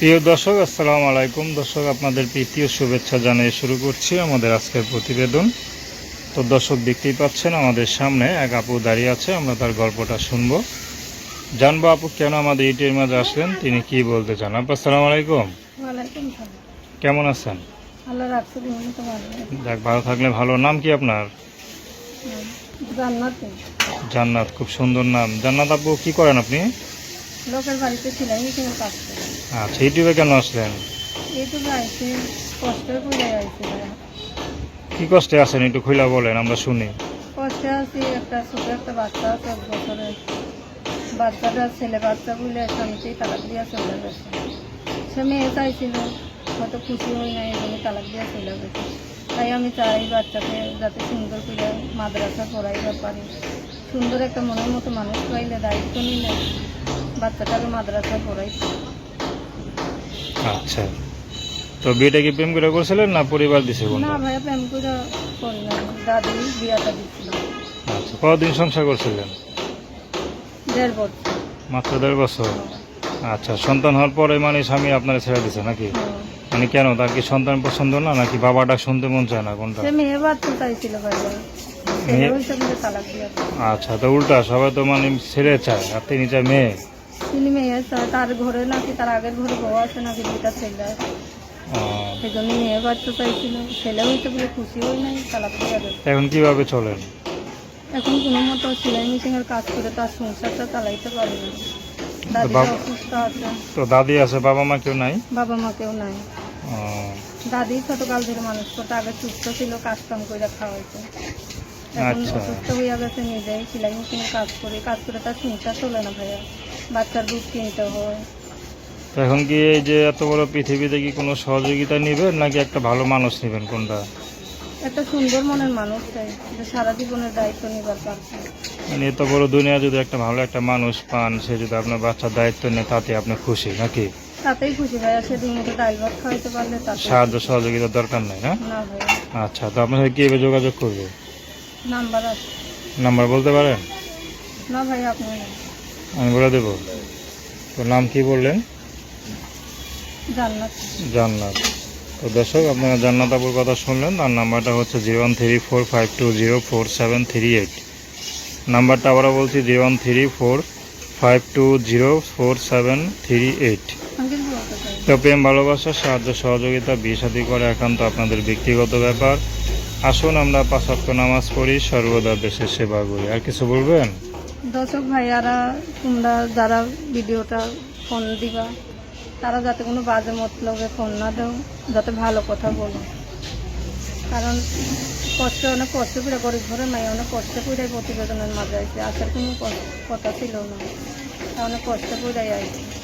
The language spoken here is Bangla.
প্রিয় দর্শক আসসালামু আলাইকুম। দর্শক আপনাদের প্রীতি ও শুভেচ্ছা জানিয়ে শুরু করছি আমাদের আজকের প্রতিবেদন। তো দর্শক দেখতেই পাচ্ছেন আমাদের সামনে এক আপু দাঁড়িয়ে আছে আমরা তার গল্পটা শুনব। জানব আপু কেন আমাদের ইটের মাঝে আসলেন? তিনি কি বলতে চান? আপু আসসালামু আলাইকুম। কেমন আছেন? যাক ভালো থাকলে ভালো। নাম কি আপনার? জান্নাতে। জান্নাত খুব সুন্দর নাম। জান্নাত আপু কি করেন আপনি? লোকের বাড়িতে ছিলাম এখানে কাজ আচ্ছা ইউটিউবে কেন আসলেন? এই তো বাড়িতে কষ্ট করে আইছে ভাইয়া। কি কষ্টে আছেন একটু খুলে বলেন আমরা শুনি। কষ্টে আছি একটা ছোট একটা বাচ্চা আছে এক বছরের। বাচ্চাটা ছেলে বাচ্চা বলে স্বামীতেই তালাক দিয়া চলে গেছে। সে মেয়ে চাইছিল হয়তো খুশি হই না এই জন্য তালাক দিয়া চলে গেছে। তাই আমি চাই বাচ্চাকে যাতে সুন্দর করে মাদ্রাসা পড়াইবার পারি। সুন্দর একটা মনের মতো মানুষ পাইলে দায়িত্ব নিলে বাচ্চাটাকে মাদ্রাসা পড়াই আচ্ছা। তো বিয়েটা কি প্রেম করে করছিলেন না পরিবার দিছে না ভাইয়া প্রেম করে করি না দাদি বিয়াটা দিচ্ছিল আচ্ছা কতদিন সংসার করছিলেন? দেড় বছর। মাত্র দেড় বছর? আচ্ছা সন্তান হওয়ার পরে মানে স্বামী আপনারা ছেড়ে দিছে নাকি? মানে কেন তার কি সন্তান পছন্দ না নাকি বাবাটা শুনতে মন চায় না কোনটা? মেয়ে বাচ্চা চাইছিল ভাইয়া। আচ্ছা তো উল্টা সবাই তো মানে ছেড়ে চায় আর তিনি চায় মেয়ে। মেয়ে চায় তার ঘরে নাকি তার আগের ঘরে বউ আছে নাকি দুইটা ছেলে আছে। সেই জন্য মেয়ে বাচ্চা চাইছিল। ছেলে হইতে বলে খুশি হই নাই এখন কীভাবে চলেন? এখন কোনো মতো সেলাই মেশিনের কাজ করে তার সংসারটা চালাইতে পারে না। দাদিটা অসুস্থ আছে। তো দাদি আছে বাবা মা কেউ নাই? বাবা মা কেউ নাই। দাদি ছোটকাল থেকে মানুষ করতে আগে সুস্থ ছিল কাজ কাম করে খাওয়াইতো এখন আচ্ছা। অসুস্থ হইয়া গেছে নিজেই সেলাই মেশিনে কাজ করে কাজ করে তার সংসার চলে না ভাইয়া। বাচ্চার দুধ কিনতে হয়। এখন কি এই যে এত বড় পৃথিবীতে কি কোনো সহযোগিতা নেবেন নাকি একটা ভালো মানুষ নেবেন কোনটা? একটা সুন্দর মনের মানুষ চাই যে সারা জীবনের দায়িত্ব নিবার পারছে। মানে এত বড় দুনিয়া যদি একটা ভালো একটা মানুষ পান সে যদি আপনার বাচ্চার দায়িত্ব নেয় তাতে আপনি খুশি নাকি? তাতেই খুশি ভাইয়া সেদিন মতো ডাইল ভাত খাওয়াইতে পারলে তাতে সাহায্য সহযোগিতার দরকার নাই না? না ভাইয়া। আচ্ছা তো আপনার সাথে কীভাবে যোগাযোগ করবে? নাম্বার আছে। নাম্বার বলতে পারেন? না ভাইয়া আপনি আমি বলে দেবো। তো নাম কি বললেন? জান্নাত। তো দর্শক আপনারা জান্নাত আপুর কথা শুনলেন তার নাম্বারটা হচ্ছে zero one three four five two zero four seven three eight. নাম্বারটা আবারও বলছি zero one three four five two zero four seven three eight. তো প্রেম ভালোবাসা সাহায্য সহযোগিতা বিয়ে শাদী করে একান্ত আপনাদের ব্যক্তিগত ব্যাপার। আসুন আমরা পাঁচক্য নামাজ পড়ি সর্বদা দেশের সেবা করি। আর কিছু বলবেন? দর্শক ভাইয়ারা, তোমরা যারা ভিডিওটা ফোন দিবা, তারা যাতে কোনো বাজে মতলবে ফোন না দেও, যাতে ভালো কথা বলো। কারণ কষ্ট অনেক কষ্ট করে গরিব ঘরে নাই অনেক কষ্ট করে প্রতিবেদনের মাঝে আইছে, আসার কোনো কথা ছিল না। অনেক কষ্ট করে আইছে।